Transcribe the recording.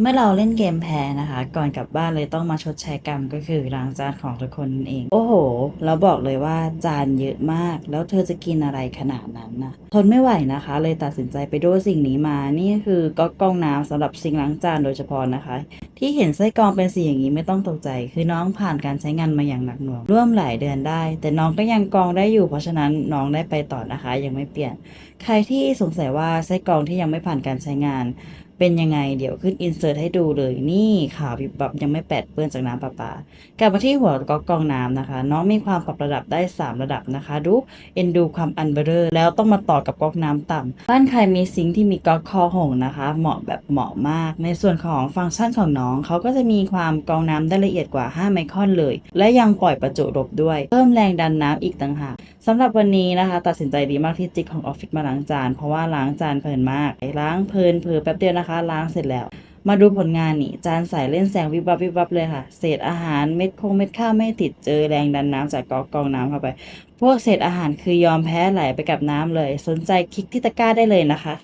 เมื่อเราเล่นเกมแพ้นะคะ ก่อนกลับบ้านเลยต้องมาชดใช้กรรมก็คือล้างจานของทุกคนนั่นเอง โอ้โหแล้วบอกเลยว่าจานเยอะมาก แล้วเธอจะกินอะไรขนาดนั้นนะทนไม่ไหวนะคะ เลยตัดสินใจไปโดนสิ่งนี้มา นี่คือก๊อกกองน้ำสำหรับซิงล้างจานโดยเฉพาะนะคะ ที่เห็นไส้กรองเป็นสีอย่างนี้ไม่ต้องตกใจ คือน้องผ่านการใช้งานมาอย่างหนักหน่วงร่วมหลายเดือนได้ แต่น้องก็ยังกรองได้อยู่ เพราะฉะนั้นน้องได้ไปต่อนะคะ ยังไม่เปลี่ยน ใครที่สงสัยว่าไส้กรองที่ยังไม่ผ่านการใช้งาน เป็นยังไงเดี๋ยวขึ้นอินเสิร์ตให้ดูเลยนี่ขาวบิบบับยังไม่แปดเปื้อนจากน้ำประปากลับมาที่หัวก๊อกกรองน้ำนะคะ น้องมีความปรับระดับได้ 3 ระดับนะคะ ดูเอ็นดูความอันเบอร์แล้วต้องมาต่อกับก๊อกน้ำต่ำบ้านใครมีซิงค์ที่มีก๊อกคอหงนะคะ เหมาะแบบเหมาะมาก ในส่วนของฟังก์ชันของน้องเขาก็จะมีความกรองน้ำได้ละเอียดกว่า 5 ไมครอนเลย และยังปล่อยประจุลบด้วย เพิ่มแรงดันน้ำอีกต่างหาก สำหรับวันนี้นะคะ ตัดสินใจดีมากที่จิกของออฟฟิศมาล้างจาน เพราะว่าล้างจานเพลินมากล้างเพลินเพอแป๊บเดียวนะคะ ล้างเสร็จแล้ว มาดูผลงานนี่ จานใส่เล่นแสงวิบวับวิบวับเลยค่ะ เศษอาหารเม็ดคงเม็ดข้าวไม่ติดเจอแรงดันน้ำจากก๊อกกองน้ำเข้าไป พวกเศษอาหารคือยอมแพ้ไหลไปกับน้ำเลย สนใจคลิกที่ตะกร้าได้เลยนะคะ